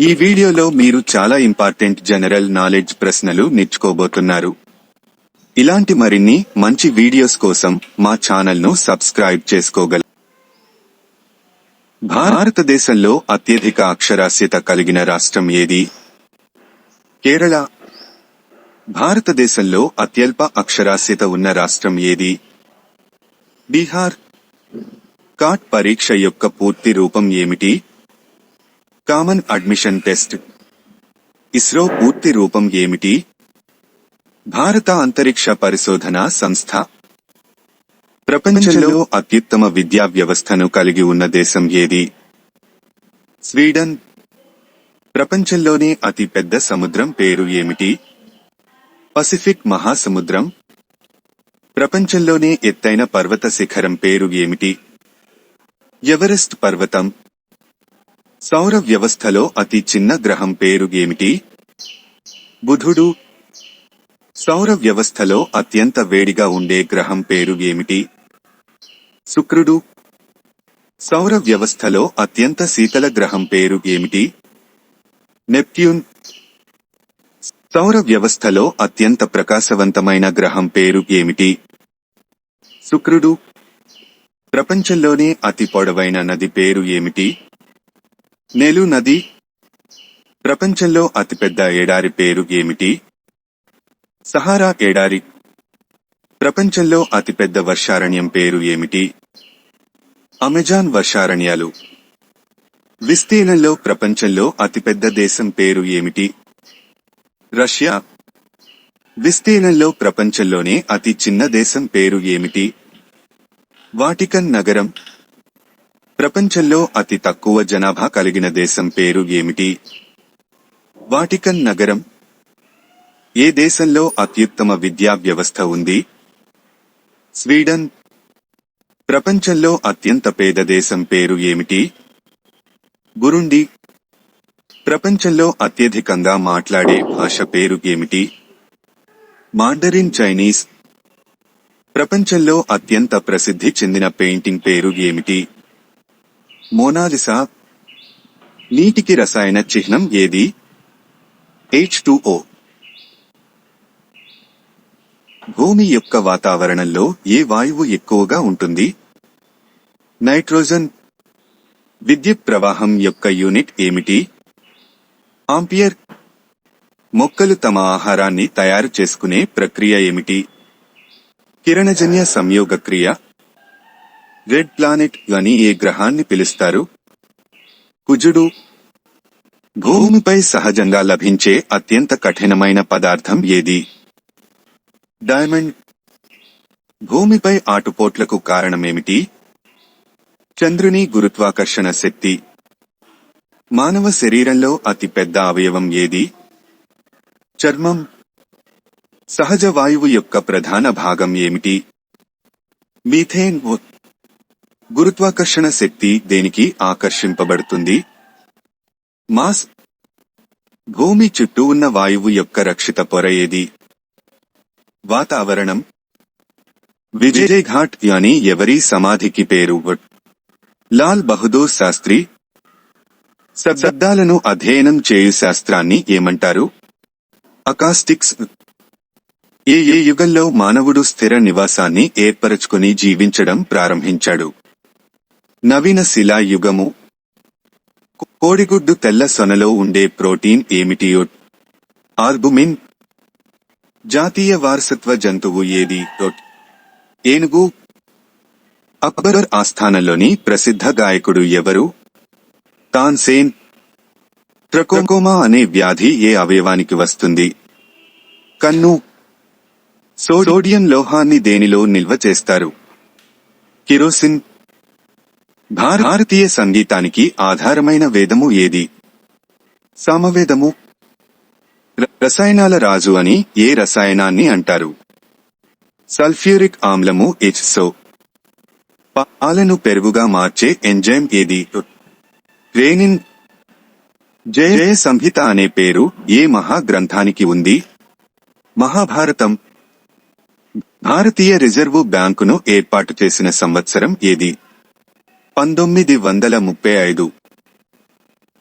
ఈ వీడియోలో మీరు చాలా ఇంపార్టెంట్ జనరల్ నాలెడ్జ్ ప్రశ్నలు నేర్చుకోబోతున్నారు. ఇలాంటి మరిన్ని మంచి వీడియోస్ కోసం మా ఛానల్ను సబ్స్క్రైబ్ చేసుకోగల. భారతదేశంలో అత్యధిక అక్షరాస్యత కలిగిన రాష్ట్రం ఏది? కేరళ. భారతదేశంలో అత్యల్ప అక్షరాస్యత ఉన్న రాష్ట్రం ఏది? బీహార్. కాట్ పరీక్ష యొక్క పూర్తి రూపం ఏమిటి? Common admission test. ఇస్రో పూర్తి రూపం ఏమిటి? భారత అంతరిక్ష పరిశోధన సంస్థ. ప్రపంచంలో అత్యుత్తమ విద్యా వ్యవస్థను కలిగి ఉన్న దేశం ఏది? స్వీడన్. ప్రపంచంలోనే అతి పెద్ద సముద్రం పేరు ఏమిటి? పసిఫిక్ మహాసముద్రం. ప్రపంచంలోనే ఎత్తైన పర్వత శిఖరం పేరు ఏమిటి? ఎవరెస్ట్ పర్వతం. సౌర వ్యవస్థలో అతి చిన్న గ్రహం పేరు ఏమిటి బుధుడు. సౌర వ్యవస్థలో అత్యంత వేడిగా ఉండే గ్రహం పేరు ఏమిటి శుక్రుడు. సౌర వ్యవస్థలో అత్యంత శీతల గ్రహం పేరు ఏమిటి నెప్ట్యూన్. సౌర వ్యవస్థలో అత్యంత ప్రకాశవంతమైన గ్రహం పేరు ఏమిటి శుక్రుడు. ప్రపంచంలోనే అతి పొడవైన నది పేరు ఏమిటి? నేలు నది ప్రపంచంలో అతిపెద్ద ఎడారి పేరు ఏమిటి? సహారా ఎడారి ప్రపంచంలో అతిపెద్ద వర్షారణ్యం పేరు ఏమిటి? అమెజాన్ వర్షారణ్యాలు. విస్తీర్ణంలో ప్రపంచంలో అతిపెద్ద దేశం పేరు ఏమిటి? రష్యా. విస్తీర్ణంలో ప్రపంచంలోనే అతి చిన్న దేశం పేరు ఏమిటి? వాటికన్ నగరం. ప్రపంచంలో అతి తక్కువ జనాభా కలిగిన దేశం పేరు ఏమిటి? వాటికన్ నగరం? ఏ దేశంలో అత్యుత్తమ విద్యా వ్యవస్థ ఉంది? స్వీడన్? ప్రపంచంలో అత్యంత పేద దేశం పేరు ఏమిటి? బురుండి? ప్రపంచంలో అత్యధికంగా మాట్లాడే భాష పేరు ఏమిటి? Mandarin Chinese? ప్రపంచంలో అత్యంత ప్రసిద్ధి చెందిన పెయింటింగ్ పేరు ఏమిటి? మోనాలిసా నీటికి రసాయన చిహ్నం ఏది? హెచ్ ఓ భూమి యొక్క వాతావరణంలో ఏ వాయువు ఎక్కువగా ఉంటుంది? నైట్రోజన్. విద్యుత్ ప్రవాహం యొక్క యూనిట్ ఏమిటి? ఆంపియర్. మొక్కలు తమ ఆహారాన్ని తయారు చేసుకునే ప్రక్రియ ఏమిటి? కిరణజన్య సంయోగ క్రియ రెడ్ ప్లానెట్ అని ఏ గ్రహాన్ని పిలుస్తారు? కుజుడు భూమిపై సహజంగా లభించే అత్యంత కఠినమైన పదార్థం ఏది? డైమండ్ భూమిపై ఆటుపోట్లకు కారణమేమిటి? చంద్రుని గురుత్వాకర్షణ శక్తి మానవ శరీరంలో అతి పెద్ద అవయవం ఏది? చర్మం సహజ వాయువు యొక్క ప్రధాన భాగం ఏమిటి? మీథేన్ గురుత్వాకర్షణ శక్తి దేనికి ఆకర్షింపబడుతుంది? మాస్ భూమి చుట్టూ ఉన్న వాయువు యొక్క రక్షిత పొర ఏది? వాతావరణం. విజయ్ ఘాట్ అని ఎవరి సమాధికి పేరు? లాల్ బహదూర్ శాస్త్రి. శబ్దాలను అధ్యయనం చేయు శాస్త్రాన్ని ఏమంటారు? అకాస్టిక్స్. ఏ ఏ యుగంలో మానవుడు స్థిర నివాసాన్ని ఏర్పరచుకుని జీవించడం ప్రారంభించాడు? నవీన శిలా యుగము కోడిగుడ్డు తెల్ల సొనలో ఉండే ప్రోటీన్ ఏమిటి? ఆర్బుమిన్ జాతీయ వారసత్వ జంతువు ఏది? ఏనుగు. అక్బర్ ఆస్థానంలోని ప్రసిద్ధ గాయకుడు ఎవరు? తాన్సేన్. ట్రకోమా అనే వ్యాధి ఏ అవయవానికి వస్తుంది? కన్ను. సోడియం లోహాన్ని దేనిలో నిల్వ చేస్తారు? కిరోసిన్. భారతీయ సంగీతానికి ఆధారమైన వేదము ఏది? సామవేదము. రసాయనాల రాజు అని ఏ రసాయనాన్ని అంటారు? సల్ఫ్యూరిక్ ఆమ్లము హెచ్సో పాలను పెరుగుగా మార్చే ఎంజైమ్ ఏది? రేనిన్. జయ జయ సంహిత అనే పేరు ఏ మహాగ్రంథానికి ఉంది? మహాభారతం. భారతీయ రిజర్వు బ్యాంకును ఏర్పాటు చేసిన సంవత్సరం ఏది? పంతొమ్మిది వందల ముప్పై ఐదు.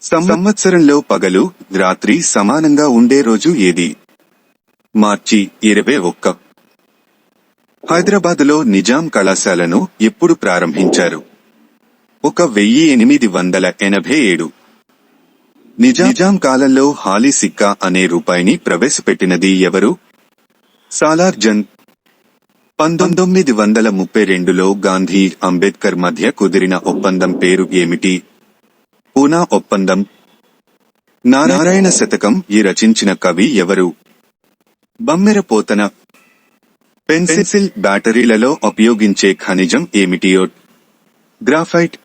సంవత్సరంలో పగలు రాత్రి సమానంగా ఉండే రోజు ఏది? మార్చి ఇరవై ఒక్క. హైదరాబాదులో నిజాం కళాశాలను ఎప్పుడు ప్రారంభించారు? ఒక వెయ్యి ఎనిమిది వందల ఎనభై ఏడు. నిజాం నిజాం కాలంలో హాలీ సిక్కా అనే రూపాయిని ప్రవేశపెట్టినది ఎవరు? సాలార్ జంగ్ పంతొమ్మిది వందల ముప్పై రెండులో గాంధీ అంబేద్కర్ మధ్య కుదిరిన ఒప్పందం పేరు ఏమిటి? పూనా ఒప్పందం. నారాయణ శతకం ఈ రచించిన కవి ఎవరు? బమ్మెర పోతన పెన్సిల్ బ్యాటరీలలో ఉపయోగించే ఖనిజం ఏమిటియో గ్రాఫైట్.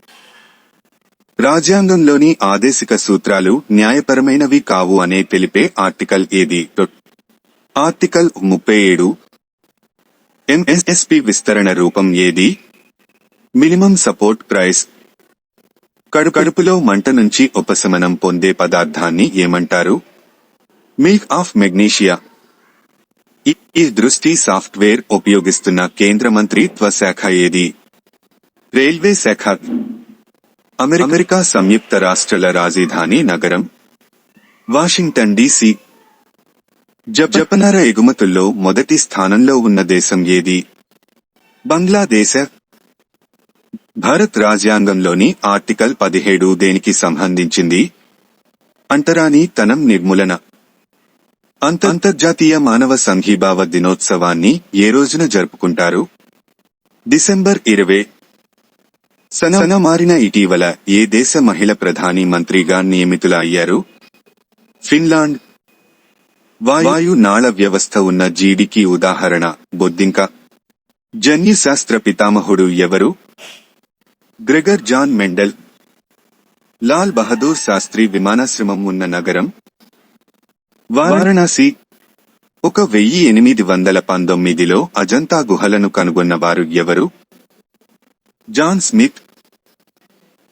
రాజ్యాంగంలోని ఆదేశిక సూత్రాలు న్యాయపరమైనవి కావు అనే తెలిపే ఆర్టికల్ ఏది? ఆర్టికల్ ముప్పై ఏడు ఎంఎస్ఎస్పి విస్తరణ రూపం ఏది? Minimum support price. కడు కడుపులో మంట నుంచి ఉపశమనం పొందే పదార్థాన్ని ఏమంటారు? మిల్క్ ఆఫ్ మెగ్నీషియా ఈ- దృష్టి సాఫ్ట్వేర్ ఉపయోగిస్తున్న కేంద్ర మంత్రిత్వ శాఖ ఏది? రైల్వే శాఖ. అమెరికా సంయుక్త రాష్ట్రాల రాజధాని నగరం. Washington DC. జపనర ఎగుమతుల్లో మొదటి స్థానంలో ఉన్న దేశం ఏది? బంగ్లాదేశ. భారత్ రాజ్యాంగంలోని ఆర్టికల్ పదిహేడు దేనికి సంబంధించింది? అంటరాని తనం నిర్మూలన. అంత అంతర్జాతీయ మానవ సంఘీభావ దినోత్సవాన్ని ఏ రోజున జరుపుకుంటారు? డిసెంబర్ ఇరవై. సన సన మారిన ఇటీవల ఏ దేశ మహిళ ప్రధాని మంత్రిగా నియమితుల అయ్యారు ఫిన్లాండ్ వాయు- నాళ వ్యవస్థ ఉన్న జీడికి ఉదాహరణ. బొద్దింక. జన్యుశాస్త్ర పితామహుడు ఎవరు? Gregor Johann Mendel. Lal Bahadur Shastri విమానాశ్రమం ఉన్న నగరం. వారణాసి ఒక వెయ్యి ఎనిమిది వందల పంతొమ్మిదిలో అజంతా గుహలను కనుగొన్నవారు ఎవరు? John Smith.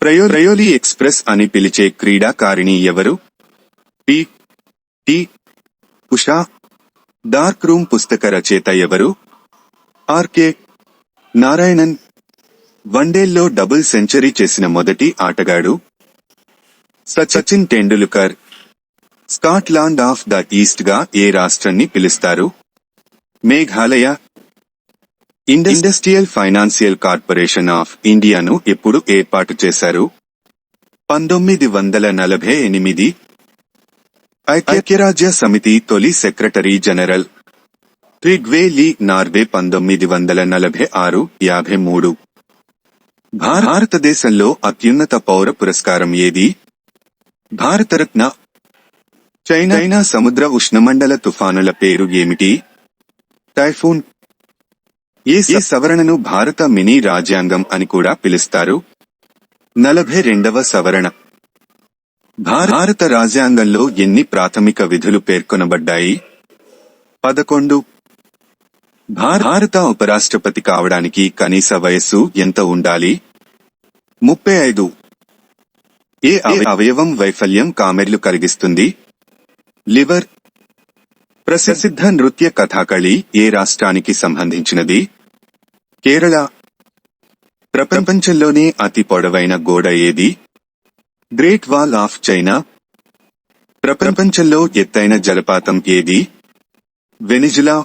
ప్రయో ఎక్స్ప్రెస్ అని పిలిచే క్రీడాకారిణి ఎవరు? P T Usha dark room పుస్తక రచయిత ఎవరు? ఆర్కే నారాయణన్ వన్డేల్లో డబుల్ సెంచరీ చేసిన మొదటి ఆటగాడు. Sachin Tendulkar Scotland of the ఈస్ట్గా ఏ రాష్ట్రాన్ని పిలుస్తారు? మేఘాలయ ఇండ- ఇండస్ట్రియల్ ఫైనాన్షియల్ కార్పొరేషన్ ఆఫ్ ఇండియాను ఎప్పుడు ఏర్పాటు చేశారు? పంతొమ్మిది వందల నలభై ఎనిమిది ఐక్యరాజ్య సమితి తొలి secretary general. Trygve Lie Norway పంతొమ్మిది వందల నలభై ఆరు యాభై మూడు. భారతదేశంలో అత్యున్నత పౌర పురస్కారం ఏది? భారతరత్న. చైనా చైనా సముద్ర ఉష్ణమండల తుఫానుల పేరు ఏమిటి? టైఫూన్. ఏ సవరణను భారత మినీ రాజ్యాంగం అని కూడా పిలుస్తారు? నలభై రెండవ సవరణ. భారత రాజ్యాంగంలో ఎన్ని ప్రాథమిక విధులు పేర్కొనబడ్డాయి? పదకొండు. భారత ఉపరాష్ట్రపతి కావడానికి కనీస వయస్సు ఎంత ఉండాలి? ముప్పై ఐదు. ఏ అవయవం వైఫల్యం కామెర్లు కలిగిస్తుంది? లివర్. ప్రసిద్ధ నృత్య కథాకళి ఏ రాష్ట్రానికి సంబంధించినది? కేరళ. ప్రపంచంలోనే అతి పొడవైన గోడ ఏది? Great wall of China. ప్రపంచంలో ఎత్తైన జలపాతం ఏది? వెనిజులా.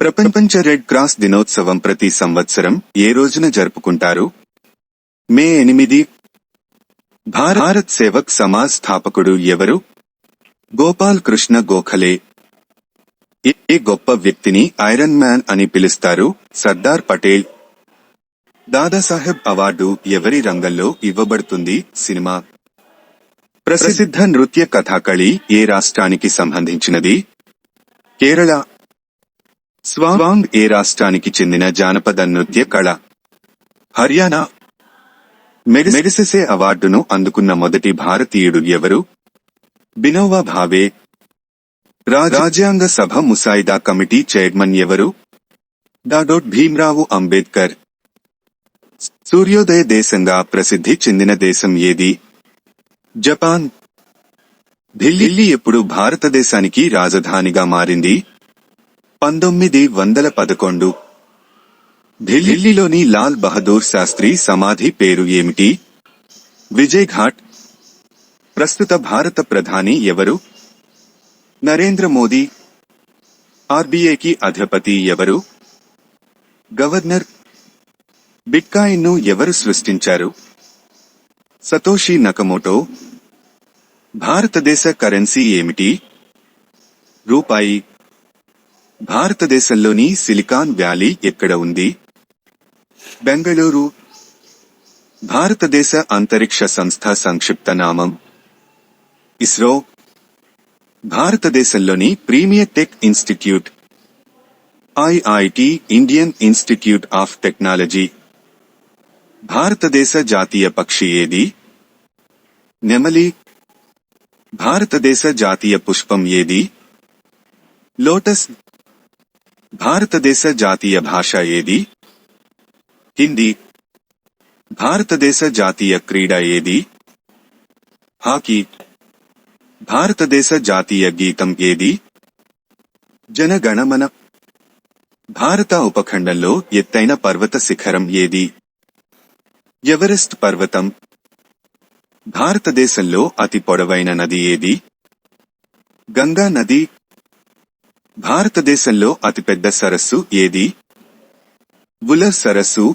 ప్రపంచ రెడ్ క్రాస్ దినోత్సవం ప్రతి సంవత్సరం ఏ రోజున జరుపుకుంటారు? మే ఎనిమిది. భారత్ సేవక్ సమాజ్ స్థాపకుడు ఎవరు? గోపాల్ కృష్ణ గోఖలే. ఏ- గొప్ప వ్యక్తిని ఐరన్ మ్యాన్ అని పిలుస్తారు? సర్దార్ పటేల్. దాదాసాహెబ్ అవార్డు ఎవరి రంగంలో ఇవ్వబడుతుంది సినిమా? ప్రసిద్ధ నృత్య కథాకళి ఏ రాష్ట్రానికి సంబంధించినది? కేరళ. స్వాంగ్ ఏ రాష్ట్రానికి చెందిన జానపద నృత్య కళ? హర్యానా. మెడి- మెడిసెసే అవార్డును అందుకున్న మొదటి భారతీయుడు ఎవరు? బినోవా భావే. రా- రాజ్యాంగ సభ ముసాయిదా కమిటీ చైర్మన్ ఎవరు? డాడోట్ భీమ్రావు అంబేద్కర్. సూర్యోదయ దేశంగా ప్రసిద్ధి చెందిన దేశం ఏది? జపాన్. ఢిల్లీ ఎప్పుడు భారతదేశానికి రాజధానిగా మారింది? పంతొమ్మిది వందల పదకొండు. ఢిల్లీలోని లాల్ బహదూర్ శాస్త్రి సమాధి పేరు ఏమిటి? విజయ్ ఘాట్. ప్రస్తుత భారత ప్రధాని ఎవరు? నరేంద్ర మోదీ. ఆర్బీఐకి అధిపతి ఎవరు? గవర్నర్ బిట్కాయిన్ను ఎవరు సృష్టించారు? Satoshi Nakamoto. భారతదేశ కరెన్సీ ఏమిటి? రూపాయి. భారతదేశంలోని సిలికాన్ వ్యాలీ ఎక్కడ ఉంది? బెంగళూరు. భారతదేశ అంతరిక్ష సంస్థ సంక్షిప్త నామం. ఇస్రో. భారతదేశంలోని premier tech institute. IIT Indian institute of technology. భారతదేశ జాతీయ పక్షి ఏది? నెమలి. భారతదేశ జాతీయ పుష్పం ఏది? లోటస్. భారతదేశ జాతీయ భాష ఏది? హిందీ. భారతదేశ జాతీయ క్రీడ ఏది? హాకీ. భారతదేశ జాతీయ గీతం ఏది? జనగణమన. భారత ఉపఖండంలో ఎత్తైన పర్వత శిఖరం ఏది? ఎవరెస్ట్ పర్వతం? భారతదేశంలో అతి పొడవైన నది ఏది? గంగా నది? భారతదేశంలో అతిపెద్ద సరస్సు ఏది? బులర్ సరస్సు?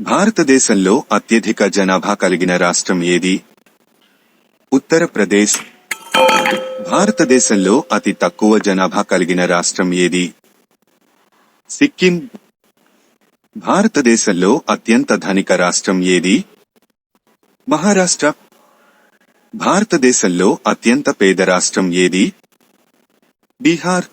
భారతదేశంలో అత్యధిక జనాభా కలిగిన రాష్ట్రం ఏది? ఉత్తరప్రదేశ్? భారతదేశంలో అతి తక్కువ జనాభా కలిగిన రాష్ట్రం ఏది? సిక్కిం? భారతదేశంలో అత్యంత ధనిక రాష్ట్రం ఏది? మహారాష్ట్ర. భారతదేశంలో అత్యంత పేద రాష్ట్రం ఏది? బీహార్.